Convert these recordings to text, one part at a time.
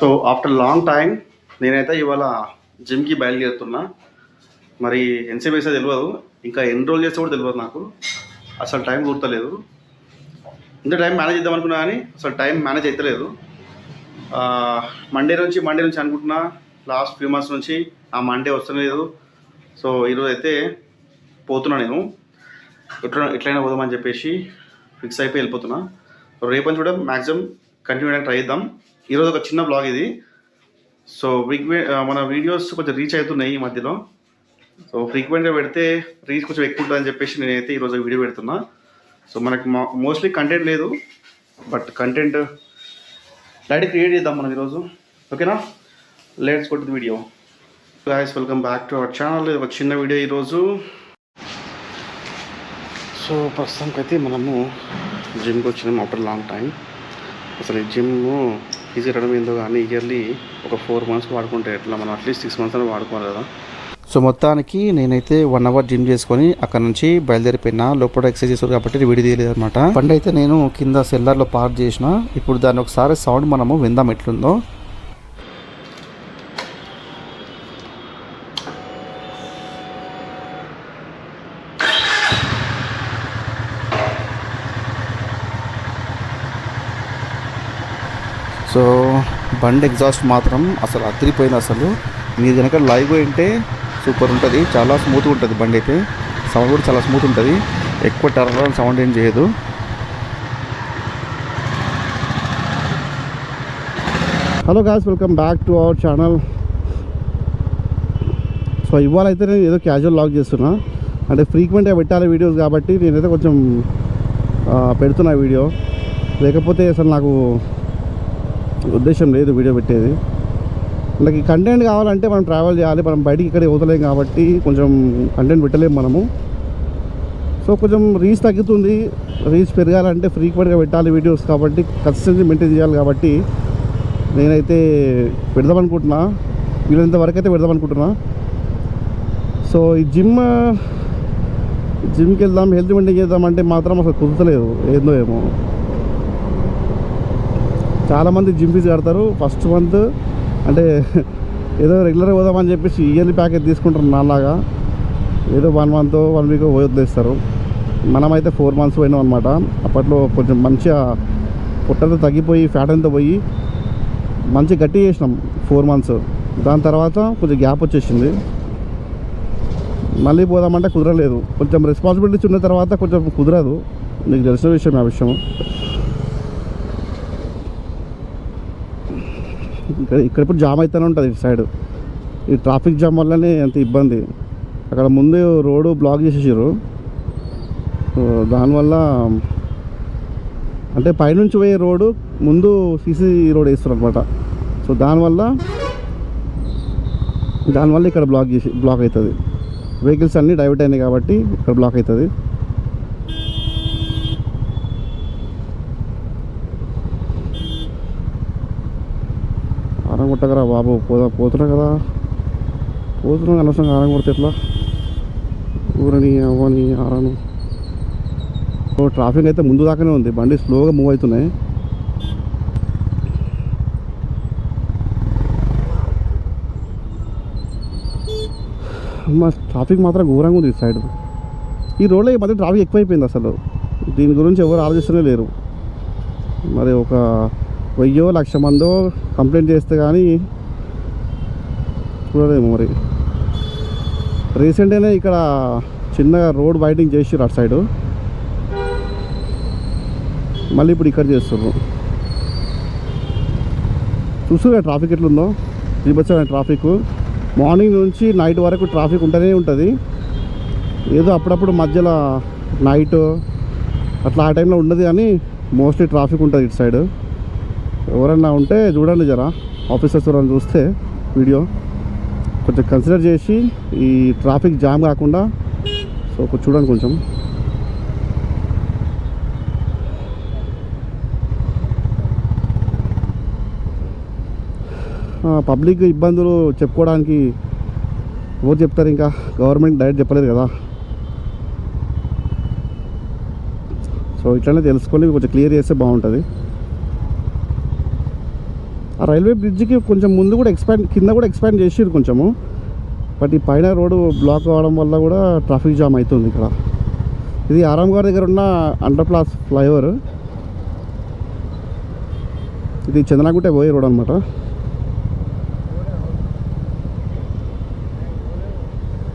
So after long time నేనైతే ఇవాళ జిమ్కి బయలుదేరుతున్నా. మరి ఎంతసేపు తెలియదు ఇంకా ఎన్ని రోజులు చేస్తే కూడా తెలియదు నాకు. అసలు టైం గుర్తలేదు. ఇంత టైం మేనేజ్ చేద్దాం అనుకున్నా కానీ అసలు టైం మేనేజ్ అవుతలేదు మండే నుంచి మండే నుంచి అనుకుంటున్నా. లాస్ట్ ఫ్యూ మంత్స్ నుంచి ఆ మండే వస్తలేదు. సో ఈరోజు అయితే పోతున్నా నేను. ఎట్లా ఎట్లయినా పోదామని చెప్పేసి ఫిక్స్ అయిపోయి వెళ్ళిపోతున్నా. రేపని చూడడం మ్యాక్సిమం కంటిన్యూ చేయడానికి ట్రై చేద్దాం. ఈరోజు ఒక చిన్న బ్లాగ్ ఇది. సో ఫ్రీక్వెంట్ మన వీడియోస్ కొంచెం రీచ్ అవుతున్నాయి ఈ మధ్యలో. సో ఫ్రీక్వెంట్గా పెడితే రీచ్ కొంచెం ఎక్కువ ఉంటుందని చెప్పేసి నేనైతే ఈరోజు వీడియో పెడుతున్నా. సో మనకి మోస్ట్లీ కంటెంట్ లేదు. బట్ కంటెంట్ డైరెక్ట్ క్రియేట్ చేద్దాం మనం ఈరోజు. ఓకేనా లేట్స్ కొట్టు video guys welcome back to our channel ఒక చిన్న వీడియో ఈరోజు. సో ప్రస్తుతానికి అయితే మనము జిమ్కి వచ్చినాము ఆఫ్టర్ లాంగ్ టైం అసలు ఈ జిమ్ ఈజీ కట్టడం ఏందో కానీ ఇయర్లీ ఒక ఫోర్ మంత్స్ వాడుకుంటే ఎట్లా? మనం అట్లీస్ట్ సిక్స్ మంత్స్ అని వాడుకోవాలి కదా. సో మొత్తానికి నేనైతే వన్ అవర్ జిమ్ చేసుకొని అక్కడ నుంచి బయలుదేరిపోయినా. లోపల ఎక్సర్సైజ్ చేసారు కాబట్టి వీడియో తీయలేదు అనమాట పండు అయితే నేను కింద సెల్లర్లో పార్క్ చేసిన. ఇప్పుడు దాన్ని ఒకసారి సౌండ్ మనము విందాం ఎట్లుందో. సో బండి ఎగ్జాస్ట్ మాత్రం అసలు అదిరిపోయింది అసలు. మీరు కనుక లైవ్ ఉంటే సూపర్ ఉంటుంది. చాలా స్మూత్గా ఉంటుంది బండి అయితే. సౌండ్ కూడా చాలా స్మూత్ ఉంటుంది. ఎక్కువ టర్న్ సౌండ్ ఏం చేయదు. Hello guys welcome back to our channel so ఇవాళ అయితే నేను ఏదో క్యాజువల్ లాగ్ చేస్తున్నా. అంటే ఫ్రీక్వెంట్గా పెట్టాలి వీడియోస్ కాబట్టి నేనైతే కొంచెం ఆ, పెడుతున్నా వీడియో లేకపోతే అసలు నాకు ఉద్దేశం లేదు వీడియో పెట్టేది. మనకి కంటెంట్ కావాలంటే మనం ట్రావెల్ చేయాలి. మనం బయటికి ఇక్కడే వదలేం కాబట్టి కొంచెం కంటెంట్ పెట్టలేము మనము. సో కొంచెం రీచ్ తగ్గుతుంది. రీచ్ పెరగాలంటే ఫ్రీక్వెంట్గా పెట్టాలి వీడియోస్ కాబట్టి కన్సిస్టెన్సీ మెయింటైన్ చేయాలి కాబట్టి నేనైతే పెడదామనుకుంటున్నా వీళ్ళంత వరకు అయితే పెడదాం అనుకుంటున్నా. సో ఈ జిమ్ జిమ్కి వెళ్దాం హెల్త్ మెయింటైన్ చేద్దామంటే మాత్రం అసలు కుదరలేదు ఏందో ఏమో. చాలామంది జిమ్ ఫీజు కడతారు ఫస్ట్ మంత్ అంటే ఏదో రెగ్యులర్గా పోదామని చెప్పేసి ఇయర్లీ ప్యాకేజ్ తీసుకుంటారు నాలాగా. ఏదో వన్ మంత్ వన్ వీక్ వదిలేస్తారు. మనమైతే ఫోర్ మంత్స్ పోయినాం అనమాట అప్పట్లో కొంచెం మంచిగా పొట్టంతా తగ్గిపోయి ఫ్యాట్ అంతా పోయి మంచి గట్టి చేసినాం ఫోర్ మంత్స్ దాని తర్వాత కొంచెం గ్యాప్ వచ్చేసింది. మళ్ళీ పోదామంటే కుదరలేదు. కొంచెం రెస్పాన్సిబిలిటీస్ ఉన్న తర్వాత కొంచెం కుదరదు. నీకు తెలిసిన విషయం ఆ విషయం. ఇక్కడ ఇక్కడ ఇప్పుడు జామ్ అయితేనే ఉంటుంది ఇటు సైడ్. ఈ ట్రాఫిక్ జామ్ వల్లనే అంత ఇబ్బంది. అక్కడ ముందు రోడ్డు బ్లాక్ చేసేసారు దానివల్ల అంటే పైనుంచి పోయే రోడ్డు ముందు సీసీ రోడ్ వేస్తారు అనమాట సో దానివల్ల దానివల్ల ఇక్కడ బ్లాక్ చేసి బ్లాక్ అవుతుంది వెహికల్స్ అన్నీ డైవర్ట్ అయినాయి కాబట్టి ఇక్కడ బ్లాక్ అవుతుంది ఆరం బాబు పోదా పోతున్నా కదా. పోతున్నా అనవసరంగా ఆరం కొడితే ఎట్లా? ఊరని అవ్వని ఆరాను. ట్రాఫిక్ అయితే ముందు దాకానే ఉంది. బండి స్లోగా మూవ్ అవుతున్నాయి. మా ట్రాఫిక్ మాత్రం ఘోరంగా ఉంది ఈ సైడ్. ఈ రోడ్లో ఈ మధ్య ట్రాఫిక్ ఎక్కువైపోయింది అసలు. దీని గురించి ఎవరు ఆలోచిస్తూనే లేరు. మరి ఒక వెయ్యో లక్ష మందో కంప్లైంట్ చేస్తే కానీ చూడలేము మరి. రీసెంట్గానే ఇక్కడ చిన్నగా రోడ్ వైడింగ్ చేసిర్రు అటు సైడు. మళ్ళీ ఇప్పుడు ఇక్కడ చేస్తున్నారు చూస్తున్నా ట్రాఫిక్ ఎట్లుందో? చూపించాను ట్రాఫిక్. మార్నింగ్ నుంచి నైట్ వరకు ట్రాఫిక్ ఉంటూనే ఉంటుంది. ఏదో అప్పుడప్పుడు మధ్యలో నైట్ అట్లా ఆ టైంలో ఉండదు కానీ మోస్ట్లీ ట్రాఫిక్ ఉంటుంది ఇటు సైడ్. ఎవరన్నా ఉంటే చూడండి జరా. ఆఫీసర్స్ ఎవరైనా చూస్తే వీడియో. కొంచెం కన్సిడర్ చేసి ఈ ట్రాఫిక్ జామ్ కాకుండా సో కొంచెం చూడండి కొంచెం. పబ్లిక్ ఇబ్బందులు చెప్పుకోవడానికి ఎవరు చెప్తారు ఇంకా? గవర్నమెంట్ డైరెక్ట్ చెప్పలేదు కదా. సో ఇట్లనే తెలుసుకొని కొంచెం క్లియర్ చేస్తే బాగుంటుంది. ఆ రైల్వే బ్రిడ్జ్కి కొంచెం ముందు కూడా ఎక్స్పాండ్ కింద కూడా ఎక్స్పాండ్ చేసిర్రు కొంచెము. బట్ ఈ పైన రోడ్డు బ్లాక్ అవ్వడం వల్ల కూడా ట్రాఫిక్ జామ్ అవుతుంది ఇక్కడ. ఇది ఆరాంగార్ దగ్గర ఉన్న అండర్ ప్లాస్ ఫ్లైఓవర్. ఇది చందనగుట్ట పోయే రోడ్ అనమాట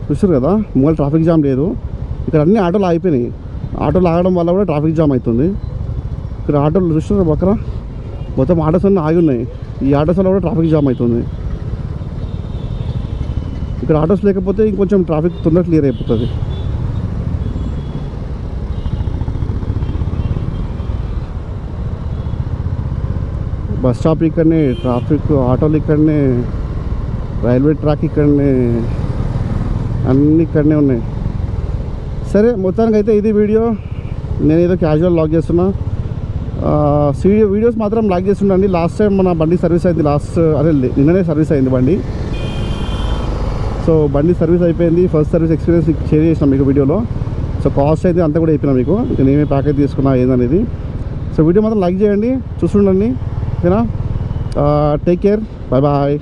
చూసారు కదా? మూల ట్రాఫిక్ జామ్ లేదు. ఇక్కడ అన్ని ఆటోలు ఆగిపోయినాయి. ఆటోలు ఆగడం వల్ల కూడా ట్రాఫిక్ జామ్ అవుతుంది ఇక్కడ ఆటోలు చూస్తున్నారు పక్కన మొత్తం ఆటోస్ అన్నీ ఆగి ఉన్నాయి. ఈ ఆటోస్ వల్ల కూడా ట్రాఫిక్ జామ్ అవుతుంది. ఇక్కడ ఆటోస్ లేకపోతే ఇంకొంచెం ట్రాఫిక్ తొందర క్లియర్ అయిపోతుంది. బస్ స్టాప్ ఇక్కడనే ట్రాఫిక్ ఆటోలు ఇక్కడనే రైల్వే ట్రాక్ ఇక్కడనే అన్నీ ఇక్కడనే ఉన్నాయి. సరే మొత్తానికి అయితే ఇది వీడియో. నేను ఏదో క్యాజువల్ లాగ్ చేస్తున్నా. వీడియోస్ మాత్రం లాగ్ ఉండండి లాస్ట్ టైం మన బండి సర్వీస్ అయింది లాస్ట్ అదే నిన్ననే సర్వీస్ అయింది బండి. సో బండి సర్వీస్ అయిపోయింది. ఫస్ట్ సర్వీస్ ఎక్స్పీరియన్స్ షేర్ చేసినా మీకు వీడియోలో. సో కాస్ట్ అయితే అంతా కూడా అయిపోయినా మీకు. నేను ఏమేమి ప్యాకేజ్ తీసుకున్నా ఏందనేది. సో వీడియో మాత్రం లైక్ చేయండి చూస్తుండండి. ఓకేనా? Take care bye bye